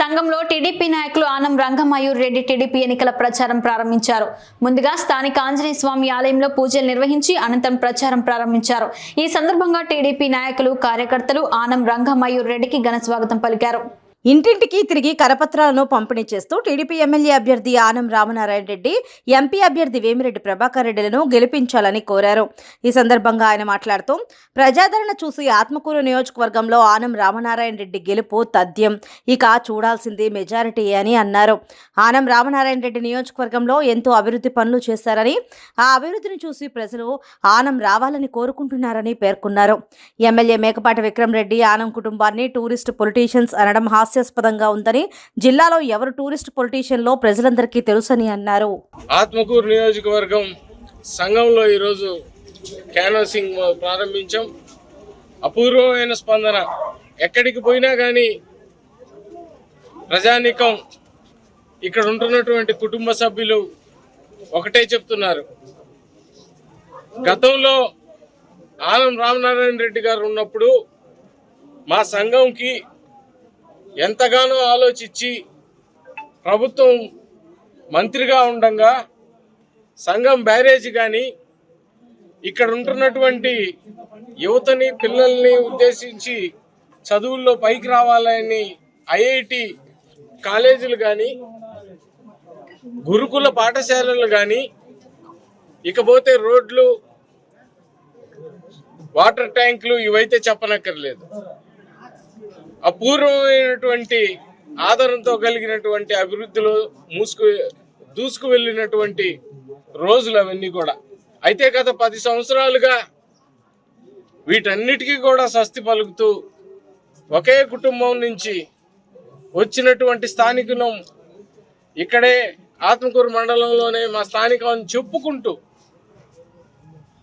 సంఘంలో టీడీపీ నాయకులు ఆనం రంగమయూర్ రెడ్డి టీడీపీ ఎన్నికల ప్రచారం ప్రారంభించారు. ముందుగా స్థానిక ఆంజనేయ స్వామి ఆలయంలో పూజలు నిర్వహించి అనంతరం ప్రచారం ప్రారంభించారు. ఈ సందర్భంగా టీడీపీ నాయకులు కార్యకర్తలు ఆనం రంగమయూర్ రెడ్డికి ఘన స్వాగతం పలికారు. ఇంటింటికి తిరిగి కరపత్రాలను పంపిణీ చేస్తూ టీడీపీ ఎమ్మెల్యే అభ్యర్థి ఆనం రామనారాయణ రెడ్డి ఎంపీ అభ్యర్థి వేమిరెడ్డి ప్రభాకర్ రెడ్డిలను గెలిపించాలని కోరారు. ఈ సందర్భంగా ఆయన మాట్లాడుతూ ప్రజాదరణ చూసి ఆత్మకూరు నియోజకవర్గంలో ఆనం రామనారాయణ రెడ్డి గెలుపు తథ్యం. ఇక చూడాల్సింది మెజారిటీ అని అన్నారు. ఆనం రామనారాయణ రెడ్డి నియోజకవర్గంలో ఎంతో అభివృద్ధి పనులు చేశారని ఆ అభివృద్ధిని చూసి ప్రజలు ఆనం రావాలని కోరుకుంటున్నారని పేర్కొన్నారు. ఎమ్మెల్యే మేకపాటి విక్రమ్ రెడ్డి ఆనం కుటుంబాన్ని టూరిస్ట్ పొలిటీషియన్స్ అనడం హాస్యాస్పదంగా ఉందని జిల్లాలో ఎవరు టూరిస్ట్ పొలిటీషియన్లో ప్రజలందరికీ తెలుసని అన్నారు. ఆత్మకూరు నియోజకవర్గం సంఘంలో ఈరోజు క్యాన్వాసింగ్ ప్రారంభించాం. అపూర్వమైన స్పందన. ఎక్కడికి పోయినా కానీ ప్రజానీకం ఇక్కడ ఉంటున్నటువంటి కుటుంబ సభ్యులు ఒకటే చెప్తున్నారు. గతంలో ఆనం రామనారాయణ రెడ్డి గారు ఉన్నప్పుడు మా సంఘంకి ఎంతగానో ఆలోచించి ప్రభుత్వం మంత్రిగా ఉండంగా సంఘం బ్యారేజ్ కానీ ఇక్కడ ఉంటున్నటువంటి యువతని పిల్లల్ని ఉద్దేశించి చదువుల్లో పైకి రావాలని ఐఐటి కాలేజీలు కానీ గురుకుల పాఠశాలలు కానీ ఇకపోతే రోడ్లు వాటర్ ట్యాంకులు ఇవైతే చెప్పనక్కర్లేదు. అపూర్వమైనటువంటి ఆదరణతో కలిగినటువంటి అభివృద్ధిలో మూసుకు దూసుకు వెళ్ళినటువంటి రోజులు అవన్నీ కూడా. అయితే గత పది సంవత్సరాలుగా వీటన్నిటికీ కూడా స్వస్తి పలుకుతూ ఒకే కుటుంబం నుంచి వచ్చినటువంటి స్థానికులం ఇక్కడే ఆత్మకూరు మండలంలోనే మా స్థానికం చెప్పుకుంటూ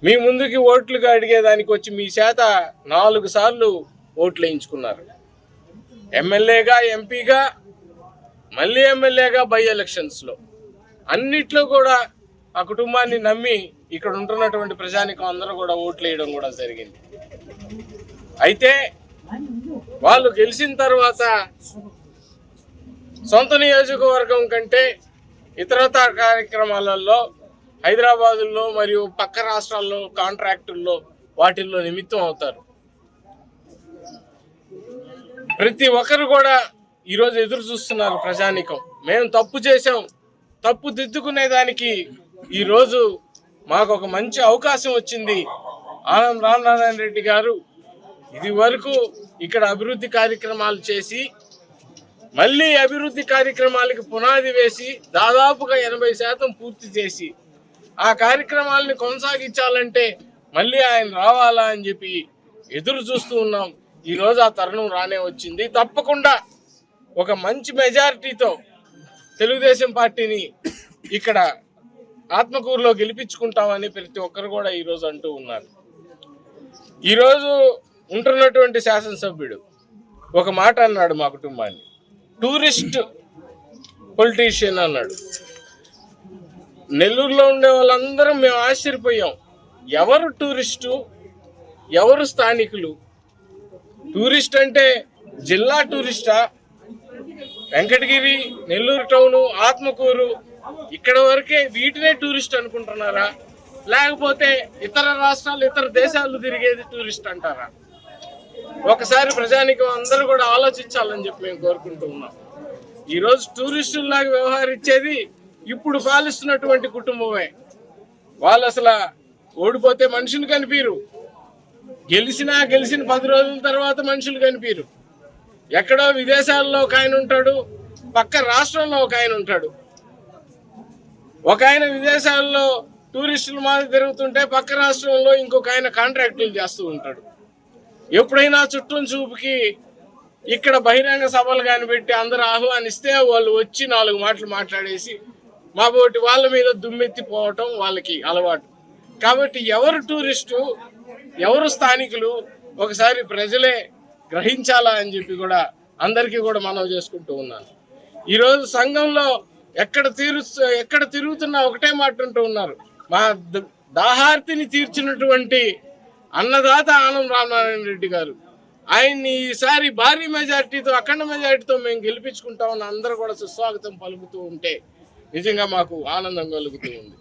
మీ ముందుకి ఓట్లుగా అడిగేదానికి వచ్చి మీ చేత నాలుగు సార్లు ఓట్లు వేయించుకున్నారు. ఎమ్మెల్యేగా ఎంపీగా మళ్ళీ ఎమ్మెల్యేగా బై ఎలక్షన్స్లో అన్నిట్లో కూడా ఆ కుటుంబాన్ని నమ్మి ఇక్కడ ఉంటున్నటువంటి ప్రజానికం అందరూ కూడా ఓట్లు వేయడం కూడా జరిగింది. అయితే వాళ్ళు గెలిచిన తర్వాత సొంత నియోజకవర్గం కంటే ఇతరతర కార్యక్రమాలలో హైదరాబాదుల్లో మరియు పక్క రాష్ట్రాల్లో కాంట్రాక్టుల్లో వాటిల్లో నిమిత్తం అవుతారు. ప్రతి ఒక్కరు కూడా ఈరోజు ఎదురు చూస్తున్నారు ప్రజానికం. మేము తప్పు చేసాం తప్పు దిద్దుకునే దానికి ఈరోజు మాకు ఒక మంచి అవకాశం వచ్చింది. ఆనం రామనారాయణ రెడ్డి గారు ఇది వరకు ఇక్కడ అభివృద్ధి కార్యక్రమాలు చేసి మళ్ళీ అభివృద్ధి కార్యక్రమాలకి పునాది వేసి దాదాపుగా ఎనభై శాతం పూర్తి చేసి ఆ కార్యక్రమాలని కొనసాగించాలంటే మళ్ళీ ఆయన రావాలా అని చెప్పి ఎదురు చూస్తూ ఉన్నాం. ఈరోజు ఆ తరుణం రానే వచ్చింది. తప్పకుండా ఒక మంచి మెజారిటీతో తెలుగుదేశం పార్టీని ఇక్కడ ఆత్మకూరులో గెలిపించుకుంటామని ప్రతి ఒక్కరు కూడా ఈరోజు అంటూ ఉన్నారు. ఈరోజు ఉంటున్నటువంటి శాసనసభ్యుడు ఒక మాట అన్నాడు మా కుటుంబాన్ని. టూరిస్ట్ పొలిటీషియన్ అన్నాడు. నెల్లూరులో ఉండే వాళ్ళందరం మేము ఆశ్చర్యపోయాం. ఎవరు టూరిస్టు? ఎవరు స్థానికులు? టూరిస్ట్ అంటే జిల్లా టూరిస్టా? వెంకటగిరి నెల్లూరు టౌను ఆత్మకూరు ఇక్కడ వరకే వీటినే టూరిస్ట్ అనుకుంటున్నారా? లేకపోతే ఇతర రాష్ట్రాలు ఇతర దేశాలు తిరిగేది టూరిస్ట్ అంటారా? ఒకసారి ప్రజానికి అందరూ కూడా ఆలోచించాలని చెప్పి మేము కోరుకుంటూ ఉన్నాం. ఈరోజు టూరిస్టుల్లాగా వ్యవహరించేది ఇప్పుడు పాలిస్తున్నటువంటి కుటుంబమే. వాళ్ళు అసలు ఓడిపోతే మనుషులు కనిపించరు గెలిచినా గెలిచిన పది రోజుల తర్వాత మనుషులు కనిపించరు ఎక్కడో విదేశాల్లో ఒక ఆయన ఉంటాడు పక్క రాష్ట్రంలో ఒక ఆయన ఉంటాడు. ఒక ఆయన విదేశాల్లో టూరిస్టుల మాదిరి తిరుగుతుంటే పక్క రాష్ట్రంలో ఇంకొక ఆయన కాంట్రాక్టులు చేస్తూ ఉంటాడు. ఎప్పుడైనా చుట్టూ చూపుకి ఇక్కడ బహిరంగ సభలు కానిపెట్టి అందరు అందరూ ఆహ్వానిస్తే వాళ్ళు వచ్చి నాలుగు మాటలు మాట్లాడేసి మాబోటి వాళ్ళ మీద దుమ్మెత్తిపోవటం వాళ్ళకి అలవాటు. కాబట్టి ఎవరు టూరిస్టు ఎవరు స్థానికులు ఒకసారి ప్రజలే గ్రహించాలా అని చెప్పి కూడా అందరికీ కూడా మనవి చేసుకుంటూ ఉన్నాను. ఈరోజు సంఘంలో ఎక్కడ తీరు ఎక్కడ తిరుగుతున్నా ఒకటే మాట ఉంటూ ఉన్నారు. మా ద- దాహార్తిని తీర్చినటువంటి అన్నదాత ఆనం రామనారాయణ రెడ్డి గారు. ఆయన్ని ఈసారి భారీ మెజారిటీతో అఖండ మెజారిటీతో మేము గెలిపించుకుంటామని అందరూ కూడా సుస్వాగతం పలుకుతూ ఉంటే నిజంగా మాకు ఆనందం కలుగుతూ ఉంది.